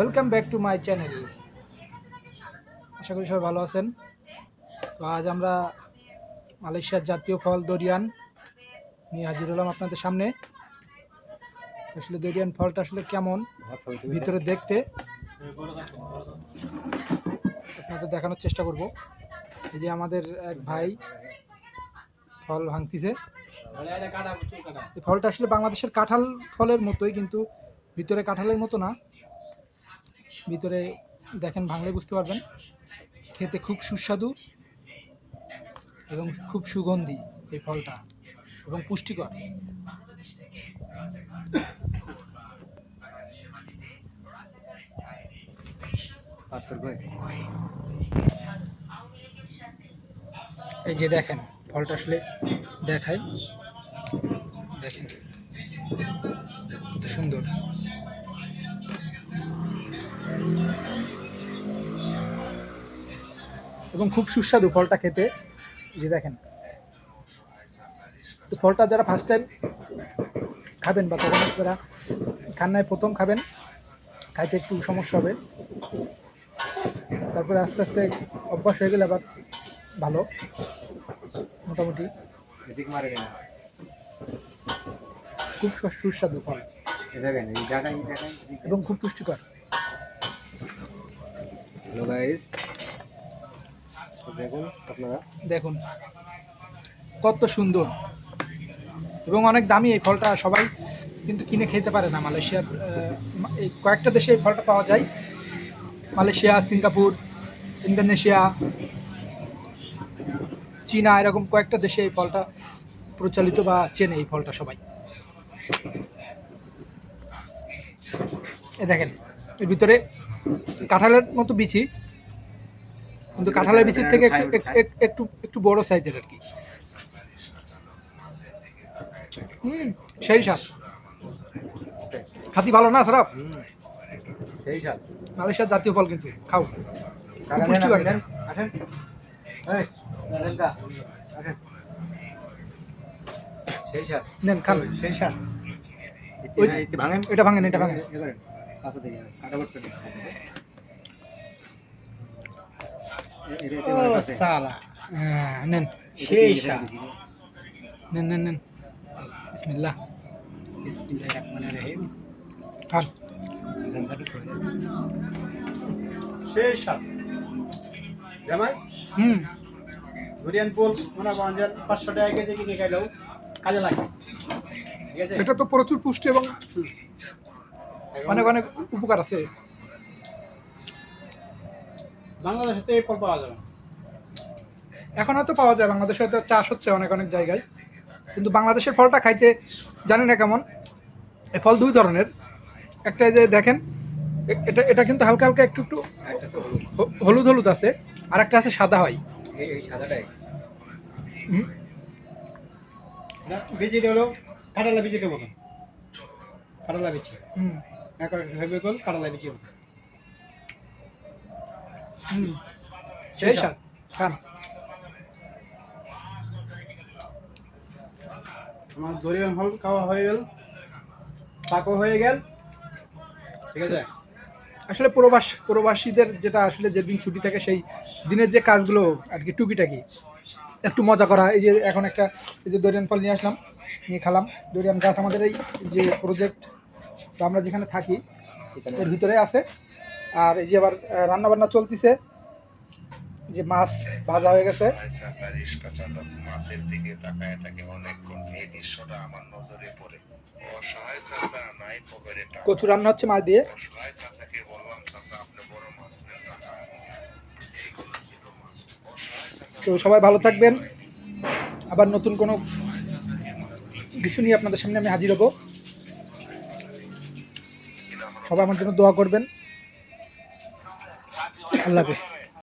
Welcome back to my channel আশা করি সবাই ভালো আছেন। তো আজ আমরা মালয়েশিয়ার জাতীয় ফল দরিয়ান নিয়ে হাজির হলাম আপনাদের সামনে। আসলে দরিয়ান ফলটা আসলে কেমন? ভিতরে দেখতে। আপনাদের দেখানোর চেষ্টা করব। এই যে আমাদের এক ভাই ফল ভাঙতিছে। ফলটা আসলে বাংলাদেশের কাঁঠাল ফলের মতোই, কিন্তু ভিতরে কাঁঠালের মতো না। ভিতরে দেখেন ভাঙলে বুঝতে পারবেন। খেতে খুব সুস্বাদু এবং খুব সুগন্ধি এই ফলটা এবং পুষ্টিকর। এই যে দেখেন ফলটা আসলে দেখাই। দেখেন কত সুন্দর। এবং খুব সুস্বাদু ফলটা খেতে। যে দেখেন। তো ফলটা যারা ফার্স্ট টাইম খাবেন বা তখন যারা খান্নায় প্রথম খাবেন খাইতে একটু সমস্যা হবে। তারপরে আস্তে আস্তে অভ্যাস হয়ে গেলে আবার ভালো মোটামুটি। খুব সুস্বাদু ফল। এবং খুব পুষ্টিকর। হ্যালো গাইস দেখুন কত সুন্দর। এবং অনেক দামি এই ফলটা সবাই কিন্তু কিনে খেতে পারে না মালয়েশিয়ার এই কয়েকটা দেশে এই ফলটা পাওয়া যায়। মালয়েশিয়া, সিঙ্গাপুর, ইন্দোনেশিয়া, চীনা, এরকম কয়েকটা দেশে এই ফলটা প্রচলিত বা চেনে এই ফলটা সবাই। এ দেখেন, এর ভিতরে কাঁঠালের মতো বিচি। কিন্তু কাঁঠালের বিচির থেকে একটু এক- এক- একটু একটু বড় সাইজের আর কি। হুম সেই স্বাদ খাতি ভালো না সরব সেই সাথ মালয়েশিয়ার জাতীয় ফল কিন্তু খাও। টাকা পুষ্টি নেন করে। আপনি নেন। আসেন। সেই সাথ নেন খান। সেই এটা ভাঙেন? এটা ভাঙেন এটা ভাঙেন। কাটা সালা হ্যাঁ, নেন নেন নেন নেন বিসমিল্লাহ রহিম জামাই হুম পোল মনে পাঁচশো টাকা কেজি কিনে খাইলেও কাজে লাগে ঠিক আছে এটা তো প্রচুর পুষ্টি এবং অনেক অনেক উপকার আছে বাংলাদেশে তো এই ফল পাওয়া যাবে না। এখন হয়তো পাওয়া যায় বাংলাদেশে হয়তো চাষ হচ্ছে অনেক অনেক জায়গায়। কিন্তু বাংলাদেশের ফলটা খাইতে জানি না কেমন। এই ফল দুই ধরনের। একটা যে দেখেন এটা এটা কিন্তু হালকা হালকা একটু একটু হলুদ। হলুদ আছে। আর একটা আছে সাদা হয়। এই সাদাটাই। বিচিটা হলো কাটালা বিচিটা মতন। কাটালা বিচি। হুম, ফেবিকল কাটালা বিচি হুম। সেই স্বাদ খান। আমার দরিয়ান হল খাওয়া হয়ে গেল। পাকও হয়ে গেল। ঠিক আছে? আসলে প্রবাস প্রবাসীদের যেটা আসলে যেদিন ছুটি থাকে সেই দিনের যে কাজগুলো আর কি টুকিটাকি একটু মজা করা। এই যে এখন একটা এই যে দরিয়ান ফল নিয়ে আসলাম নিয়ে খেলাম। দরিয়ান গাছ আমাদের এই যে প্রজেক্ট তো আমরা যেখানে থাকি এর ভিতরে আছে। আর এই যে আবার রান্না বান্না চলতিছে। যে মাছ ভাজা হয়ে গেছে। রিস্কা চালক মাছের দিকে তাকায় থাকে অনেকক্ষণ। এই দৃশ্যটা আমার নজরে পড়ে। কচু রান্না হচ্ছে মাছ দিয়ে। তো সবাই ভালো থাকবেন। আবার নতুন কোনো কিছু নিয়ে আপনাদের সামনে আমি হাজির হব। সবাই আমার জন্য দোয়া করবেন। আল্লাহ হাফেজ